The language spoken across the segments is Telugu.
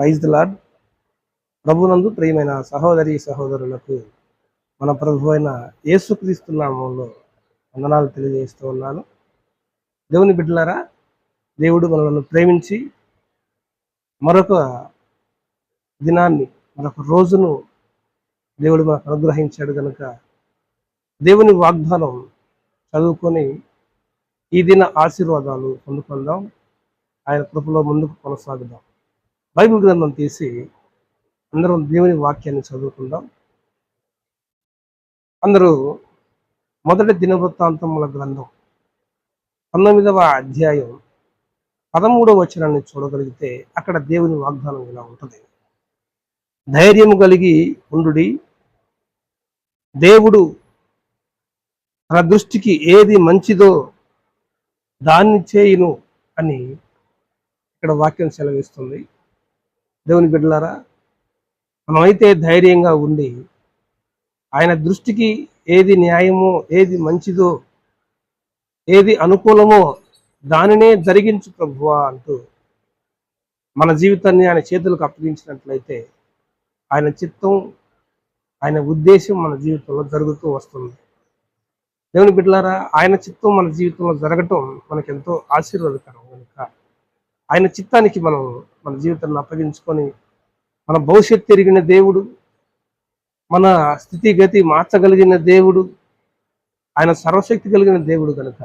ప్రైజ్ ది లాడ్ ప్రభునందు ప్రియమైన సహోదరి సహోదరులకు మన ప్రభు అయిన యేసుక్రీస్తు నామంలో వందనాలు తెలియజేస్తూ ఉన్నాను. దేవుని బిడ్డలారా దేవుడు మనల్ని ప్రేమించి మరొక దినాన్ని మరొక రోజును దేవుడు మనకు అనుగ్రహించాడు కనుక దేవుని వాగ్దానం చదువుకొని ఈ దిన ఆశీర్వాదాలు పొందుకుందాం. ఆయన కృపలో ముందుకు కొనసాగుదాం. బైబిల్ గ్రంథం తీసి అందరం దేవుని వాక్యాన్ని చదువుకుందాం. అందరూ మొదటి దినవృత్తాంతముల గ్రంథం పంతొమ్మిదవ అధ్యాయం పదమూడవ వచనాన్ని చూడగలిగితే అక్కడ దేవుని వాగ్దానం ఇలా ఉంటుంది. ధైర్యం కలిగి ఉండుడి. దేవుడు తన దృష్టికి ఏది మంచిదో దాన్ని చేయును అని ఇక్కడ వాక్యం సెలవిస్తుంది. దేవుని బిడ్డలారా మనమైతే ధైర్యంగా ఉండి ఆయన దృష్టికి ఏది న్యాయమో ఏది మంచిదో ఏది అనుకూలమో దానినే జరిగించు ప్రభువా అంటూ మన జీవితాన్ని ఆయన చేతులకు అప్పగించినట్లయితే ఆయన చిత్తం ఆయన ఉద్దేశం మన జీవితంలో జరుగుతూ వస్తుంది. దేవుని బిడ్డలారా ఆయన చిత్తం మన జీవితంలో జరగటం మనకెంతో ఆశీర్వాదకరం కనుక ఆయన చిత్తానికి మనం మన జీవితాన్ని అప్పగించుకొని మన భవిష్యత్తు తిరిగిన దేవుడు మన స్థితిగతి మార్చగలిగిన దేవుడు ఆయన సర్వశక్తి కలిగిన దేవుడు కనుక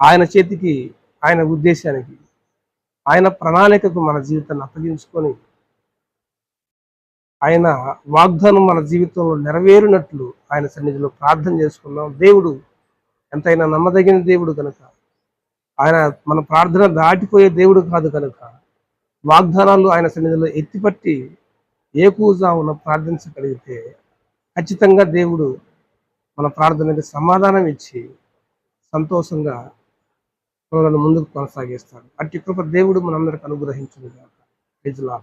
ఆయన చేతికి ఆయన ఉద్దేశానికి ఆయన ప్రణాళికకు మన జీవితాన్ని అప్పగించుకొని ఆయన వాగ్దానం మన జీవితంలో నెరవేరినట్లు ఆయన సన్నిధిలో ప్రార్థన చేసుకున్నాం దేవుడు ఎంతైనా నమ్మదగిన దేవుడు కనుక. ఆయన మన ప్రార్థన దాటిపోయే దేవుడు కాదు కనుక. వాగ్దానాలు ఆయన సన్నిధిలో ఎత్తిపట్టి ఏకూజామున ప్రార్థించగలిగితే ఖచ్చితంగా దేవుడు మన ప్రార్థనకి సమాధానం ఇచ్చి సంతోషంగా మనల్ని ముందుకు కొనసాగిస్తాడు. అట్టి కృప దేవుడు మనందరికి అనుగ్రహించుగా ప్రజలా